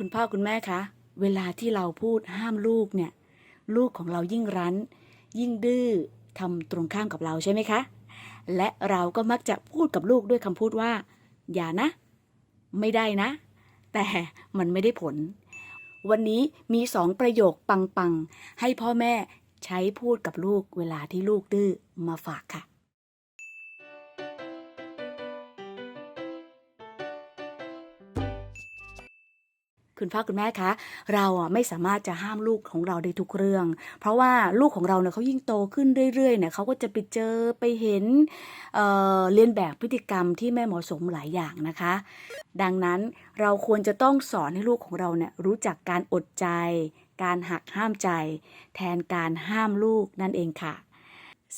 คุณพ่อคุณแม่คะ เวลาที่เราพูดห้ามลูกเนี่ย ลูกของเรายิ่งรั้น ยิ่งดื้อทำตรงข้ามกับเราใช่ไหมคะ และเราก็มักจะพูดกับลูกด้วยคำพูดว่า อย่านะ ไม่ได้นะ แต่มันไม่ได้ผล วันนี้มีสองประโยคปังๆ ให้พ่อแม่ใช้พูดกับลูกเวลาที่ลูกดื้อมาฝากค่ะ คุณพ่อคุณแม่คะ เราอะไม่สามารถจะห้ามลูกของเราได้ทุกเรื่อง เพราะว่าลูกของเราเนี่ยเขายิ่งโตขึ้นเรื่อยๆเนี่ยเขาก็จะไปเจอไปเห็นเอ่อเรียนแบบพฤติกรรมที่ไม่เหมาะสมหลายอย่างนะคะ ดังนั้นเราควรจะต้องสอนให้ลูกของเราเนี่ยรู้จักการอดใจ การหักห้ามใจ แทนการห้ามลูกนั่นเองค่ะ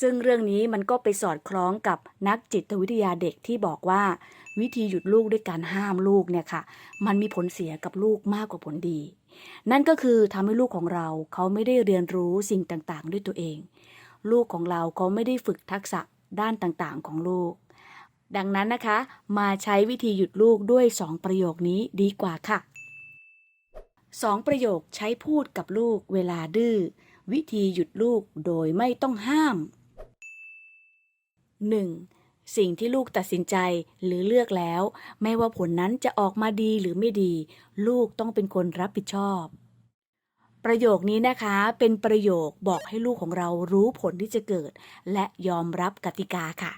ซึ่งเรื่องนี้มันก็ไปสอดคล้องกับนักจิตวิทยาเด็กที่บอกว่า วิธีหยุดลูกด้วยการห้ามลูกเนี่ยค่ะ มันมีผลเสียกับลูกมากกว่าผลดี นั่นก็คือทำให้ลูกของเราเขาไม่ได้เรียนรู้สิ่งต่างๆ ด้วยตัวเอง ลูกของเราเขาไม่ได้ฝึกทักษะด้านต่างๆ ของลูก ดังนั้นนะคะ มาใช้วิธีหยุดลูกด้วย 2 ประโยคนี้ดีกว่าค่ะ2ประโยคใช้พูดกับลูกเวลาดื้อ วิธีหยุดลูกโดยไม่ต้องห้าม 1. สิ่งที่ลูกตัดสินใจหรือเลือกแล้ว ไม่ว่าผลนั้นจะออกมาดีหรือไม่ดี ลูกต้องเป็นคนรับผิดชอบ ประโยคนี้นะคะเป็นประโยคบอกให้ลูกของเรารู้ผลที่จะเกิด และยอมรับกติกาค่ะ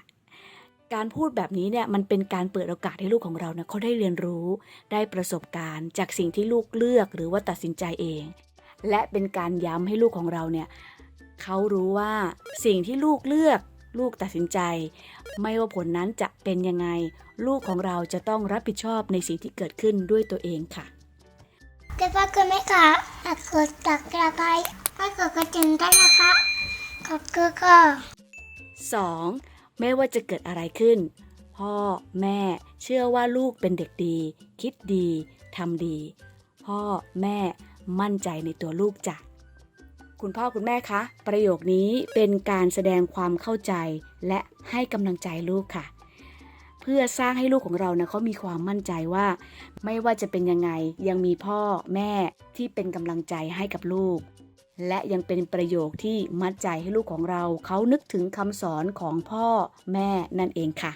การพูดแบบนี้เนี่ยมันเป็นการเปิดโอกาสให้ลูกของเราเนี่ยเขาได้เรียนรู้ได้ประสบการณ์ จากสิ่งที่ลูกเลือกหรือว่าตัดสินใจเอง และเป็นการย้ำให้ลูกของเราเนี่ยเขารู้ว่าสิ่งที่ลูกเลือก ลูกตัดสินใจ ไม่ว่าผลนั้นจะเป็นยังไง ลูกของเราจะต้องรับผิดชอบในสิ่งที่เกิดขึ้นด้วยตัวเองค่ะคุณพ่อคุณแม่คะฝากกดตักกระไคร้ให้กดกระดิ่งด้วยนะคะขอบคุณค่ะ 2. ไม่ว่าจะเกิดอะไรขึ้น พ่อแม่เชื่อว่าลูกเป็นเด็กดี คิดดีทำดี พ่อแม่มั่นใจในตัวลูกจ้ะ คุณพ่อคุณแม่คะ ประโยคนี้เป็นการแสดงความเข้าใจและให้กำลังใจลูกค่ะ เพื่อสร้างให้ลูกของเรานะเขามีความมั่นใจว่า ไม่ว่าจะเป็นยังไงยังมีพ่อแม่ที่เป็นกำลังใจให้กับลูก และยังเป็นประโยคที่มัดใจให้ลูกของเรา เขานึกถึงคำสอนของพ่อแม่นั่นเองค่ะ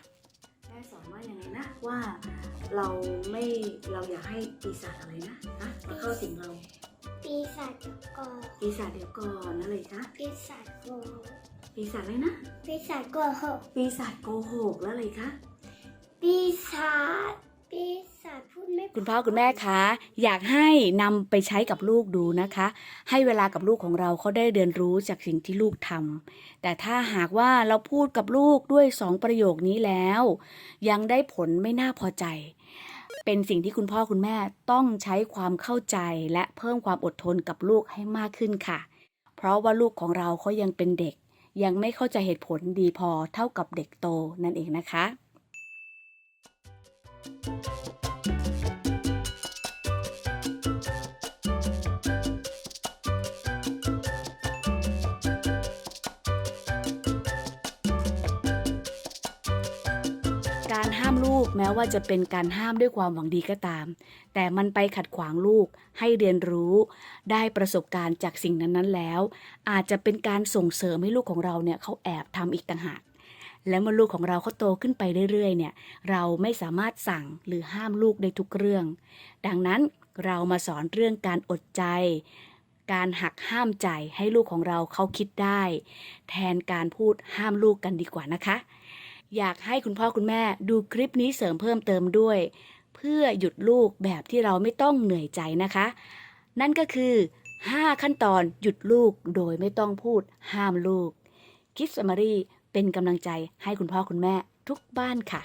แม่สอนว่าอย่างไรนะว่าเราไม่เราอยากให้ปีศาจอะไรนะนะมาเข้าสิงเรา ปีศาจกอปีศาจเดี๋ยวก่อนอะไรคะปีศาจโกปีศาจอะไรนะ ปีศาจโกหกปีศาจโกหกแล้วอะไรคะปีศาจปีศาจพูดไม่ คุณพ่อคุณแม่คะอยากให้นำไปใช้กับลูกดูนะคะ ให้เวลากับลูกของเราเขาได้เรียนรู้จากสิ่งที่ลูกทำแต่ถ้าหากว่าเราพูดกับลูกด้วยสองประโยคนี้แล้ว ยังได้ผลไม่น่าพอใจ เป็นสิ่งที่คุณพ่อคุณแม่ต้องใช้ความเข้าใจและเพิ่มความอดทนกับลูกให้มากขึ้นค่ะ เพราะว่าลูกของเราเขายังเป็นเด็ก ยังไม่เข้าใจเหตุผลดีพอเท่ากับเด็กโตนั่นเองนะคะ การห้ามลูกแม้ว่าจะเป็นการห้ามด้วยความหวังดีก็ตาม แต่มันไปขัดขวางลูกให้เรียนรู้ ได้ประสบการณ์จากสิ่งนั้นๆแล้ว อาจจะเป็นการส่งเสริมให้ลูกของเราเนี่ยเขาแอบทำอีกต่างหากและเมื่อลูกของเราเขาโตขึ้นไปเรื่อยๆ เนี่ย เราไม่สามารถสั่งหรือห้ามลูกได้ทุกเรื่อง ดังนั้นเรามาสอนเรื่องการอดใจ การหักห้ามใจให้ลูกของเราเขาคิดได้ แทนการพูดห้ามลูกกันดีกว่านะคะ อยากให้คุณพ่อคุณแม่ดูคลิปนี้เสริมเพิ่มเติมด้วย เพื่อหยุดลูกแบบที่เราไม่ต้องเหนื่อยใจนะคะ นั่นก็คือ 5 ขั้นตอนหยุดลูกโดยไม่ต้องพูดห้ามลูกคิดสมารีเป็นกำลังใจให้คุณพ่อคุณแม่ทุกบ้านค่ะ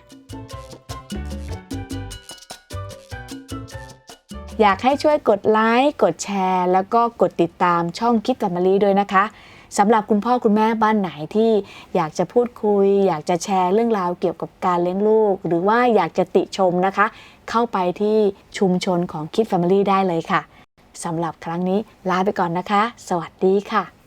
อยากให้ช่วยกดไลค์กดแชร์ แล้วก็กดติดตามช่องคิดกับมารีด้วยนะคะ สำหรับคุณพ่อคุณแม่บ้านไหนที่อยากจะพูดคุย อยากจะแชร์เรื่องราวเกี่ยวกับการเลี้ยงลูก หรือว่าอยากจะติชมนะคะ เข้าไปที่ชุมชนของคิด Family ได้เลยค่ะสำหรับครั้งนี้ลาไปก่อนนะคะ สวัสดีค่ะ